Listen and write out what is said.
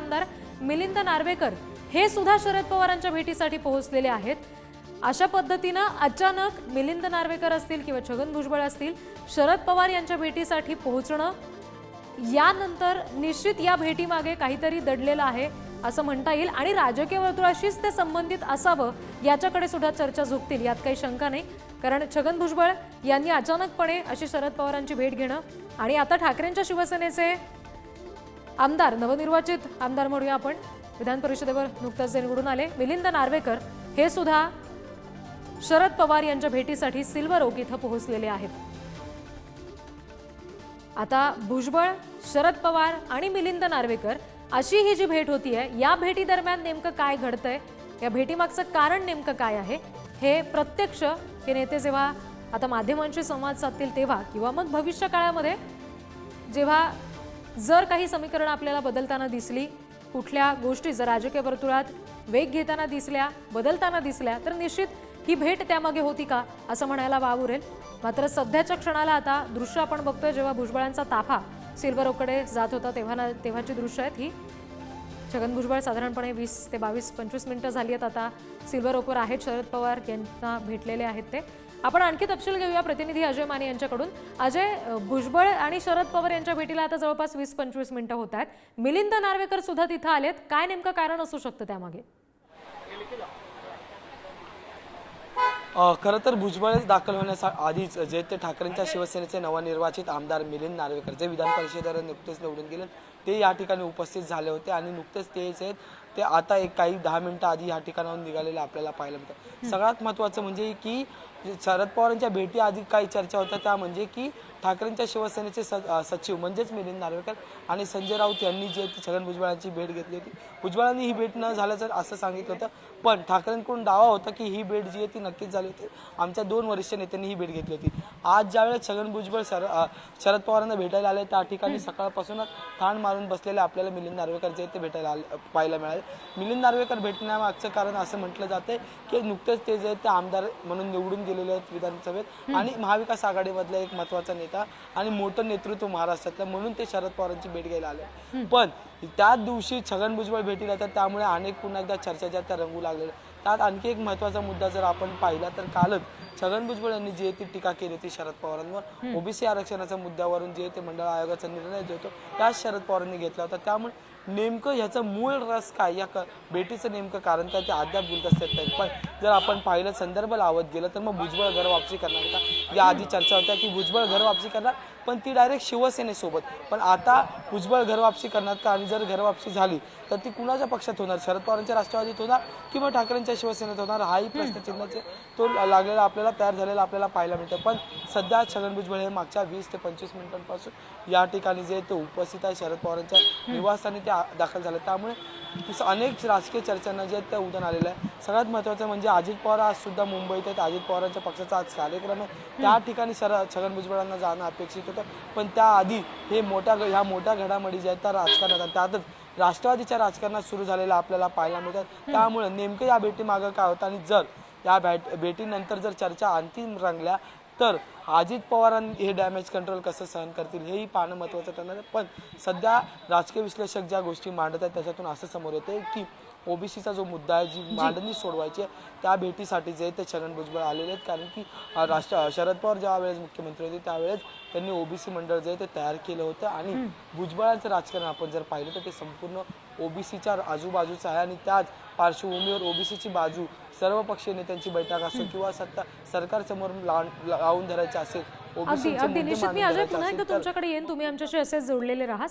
आमदार मिलिंद नार्वेकर हे सुद्धा शरद पवारांच्या भेटीसाठी पोहोचलेले आहेत. अशा पद्धतीनं अचानक मिलिंद नार्वेकर असतील किंवा छगन भुजबळ असतील शरद पवार यांच्या भेटीसाठी पोहोचणं यानंतर निश्चित या भेटीमागे काहीतरी दडलेलं आहे असं म्हणता येईल. आणि राजकीय वर्तुळाशीच ते संबंधित असावं याच्याकडे सुद्धा चर्चा झुकतील यात काही शंका नाही. कारण छगन भुजबळ यांनी अचानकपणे अशी शरद पवारांची भेट घेणं आणि आता ठाकरेंच्या शिवसेनेचे आमदार नवनिर्वाचित आमदार म्हणूया आपण. विधान परिषदेवर नुकताच जे निवडून आले. मिलिंद नार्वेकर हे सुद्धा शरद पवार यांच्या भेटीसाठी सिल्वर ओक इथं पोहोचलेले आहेत. आता भुजबळ शरद पवार आणि मिलिंद नार्वेकर अशी ही जी भेट होतीये या भेटी दरम्यान नेमकं काय घडतंय या भेटीमागचं कारण नेमकं काय आहे हे प्रत्यक्ष हे नेते जेव्हा आता माध्यमांशी संवाद साधतील तेव्हा किंवा मग भविष्य काळामध्ये जेव्हा जर काही समीकरणं आपल्याला बदलताना दिसली कुठल्या गोष्टी जर राजकीय वर्तुळात वेग घेताना दिसल्या बदलताना दिसल्या तर निश्चित ही भेट त्यामागे होती का असं म्हणायला वाव उरेल. मात्र सध्याच्या क्षणाला आता दृश्य आपण बघतोय जेव्हा भुजबळांचा ताफा सिल्वर ओकडे जात होता तेव्हा ना- तेव्हाची दृश्य आहेत ही. छगन भुजबळ साधारणपणे वीस ते बावीस पंचवीस मिनटं झाली आहेत आता. सिल्वर ओकवर आहेत शरद पवार यांना भेटलेले आहेत ते. आपण आणखी तपशील घेऊया. प्रतिनिधी अजय माने यांच्याकडून. अजय भुजबळ आणि शरद पवार यांच्या भेटीला आता जवळपास वीस पंचवीस मिनिटं होत आहेत. मिलिंद नार्वेकर सुद्धा तिथं आलेत. काय नेमकं कारण असू शकतं त्यामागे? खरं तर भुजबळ दाखल होण्याच्या आधीच जे ते ठाकरेंच्या शिवसेनेचे नवनिर्वाचित आमदार मिलिंद नार्वेकर जे विधान परिषदेवर नुकतेच निवडून गेले. ते या ठिकाणी उपस्थित झाले होते आणि नुकतेच तेच आहेत ते आता एक काही दहा मिनिटं आधी या ठिकाणाहून निघालेले आपल्याला पाहायला मिळतं सगळ्यात महत्त्वाचं म्हणजे की शरद पवारांच्या भेटी आधी काही चर्चा होत्या त्या म्हणजे की ठाकरेंच्या शिवसेनेचे सचिव म्हणजेच मिलिंद नार्वेकर आणि संजय राऊत यांनी जे छगन भुजबळांची भेट घेतली होती. भुजबळांनी ही भेट न झाल्याचं असं सांगितलं होतं पण ठाकरेंकडून दावा होता की ही भेट जी आहे ती नक्कीच झाली होती. आमच्या दोन वरिष्ठ नेत्यांनी ही भेट घेतली होती. आज ज्यावेळेस छगन भुजबळ सर शरद पवारांना भेटायला आले त्या ठिकाणी सकाळपासूनच ठाण मारून बसलेले आपल्याला मिलिंद नार्वेकर जे ते भेटायला आले पाहायला मिळाले. मिलिंद नार्वेकर भेटण्यामागचं कारण असं म्हटलं जाते की नुकतेच ते जे ते आमदार म्हणून निवडून गेलेले आहेत विधानसभेत. आणि महाविकास आघाडीमधला एक महत्त्वाचा नेता आणि मोठं नेतृत्व महाराष्ट्रातलं म्हणून ते शरद पवारांची भेट घ्यायला आले. पण त्याच दिवशी छगन भुजबळ भेटीला येतात त्यामुळे अनेक पुन्हा एकदा चर्चा ज्या त्या रंगू लागलेल्या त्यात आणखी एक महत्त्वाचा मुद्दा जर आपण पाहिला तर कालच छगन भुजबळ यांनी जी ती टीका केली होती शरद पवारांवर. ओबीसी आरक्षणाच्या मुद्द्यावरून जे ते मंडळ आयोगाचा निर्णय जो होतो त्याच शरद पवारांनी घेतला होता. त्यामुळे नेमकं ह्याचं मूळ रस काय? या भेटीचं नेमकं कारण काय? ते अद्याप गुलदस्त्यात नाही पण जर आपण पाहिलं संदर्भ लावत गेलं तर मग भुजबळ घर वापसी करणार का? या आधी चर्चा होत्या की भुजबळ घर वापसी करणार पण ती डायरेक्ट शिवसेनेसोबत. पण आता भुजबळ घर वापसी करणार का? आणि जर घर वापसी झाली तर ती कुणाच्या पक्षात होणार? शरद पवारांच्या राष्ट्रवादीत होणार किंवा ठाकरेंच्या शिवसेनेत होणार? हाही प्रश्नचिन्हाचे तो लागलेला आपल्याला तयार झालेला आपल्याला पाहायला मिळतं. पण सध्या छगन भुजबळ हे मागच्या वीस ते पंचवीस मिनिटांपासून या ठिकाणी जे ते उपस्थित आहे. शरद पवारांच्या निवासस्थानी ते दाखल झाले. त्यामुळे अनेक राजकीय चर्चांना जे आहेत त्या उदाहरण आलेलं आहे. सगळ्यात महत्त्वाचं म्हणजे अजित पवार आज सुद्धा मुंबईत आहेत. अजित पवारांच्या पक्षाचा आज कार्यक्रम आहे. त्या ठिकाणी सर छगन भुजबळांना जाणं अपेक्षित होतं. पण त्याआधी हे मोठ्या ह्या मोठ्या घडामोडी ज्या आहेत त्या राजकारणात आणि त्यातच राष्ट्रवादीच्या राजकारणात सुरू झालेल्या आपल्याला पाहायला मिळतात. त्यामुळे नेमकं या भेटीमागं काय होतं आणि जर या भेट भेटीनंतर जर चर्चा अंतिम रंगल्या तर अजित पवारांनी हे डॅमेज कंट्रोल कसं सहन करतील हेही पाहणं महत्त्वाचं ठरणार आहे. पण सध्या राजकीय विश्लेषक ज्या गोष्टी मांडत आहेत त्याच्यातून असं समोर येते की ओबीसीचा जो मुद्दा आहे जी मांडणी सोडवायची आहे त्या भेटीसाठी जे ते छगन भुजबळ आलेले आहेत. कारण की राष्ट्र शरद पवार ज्या वेळेस मुख्यमंत्री होते त्यावेळेस त्यांनी ओबीसी मंडळ जे आहे ते तयार केलं होतं. आणि भुजबळांचं राजकारण आपण जर पाहिलं तर ते संपूर्ण ओबीसीच्या आजूबाजूचं आहे. आणि त्याच पार्श्वभूमीवर ओबीसीची बाजू सर्व पक्षीय नेत्यांची बैठक असो किंवा सत्ता सरकार समोर लावून धरायची असेल अगदी ओबीसीचे अगदी. निश्चित मी अजय धरायचे पुन्हा एकदा तुमच्याकडे येईन. तुम्ही आमच्याशी असेच जोडलेले राहा.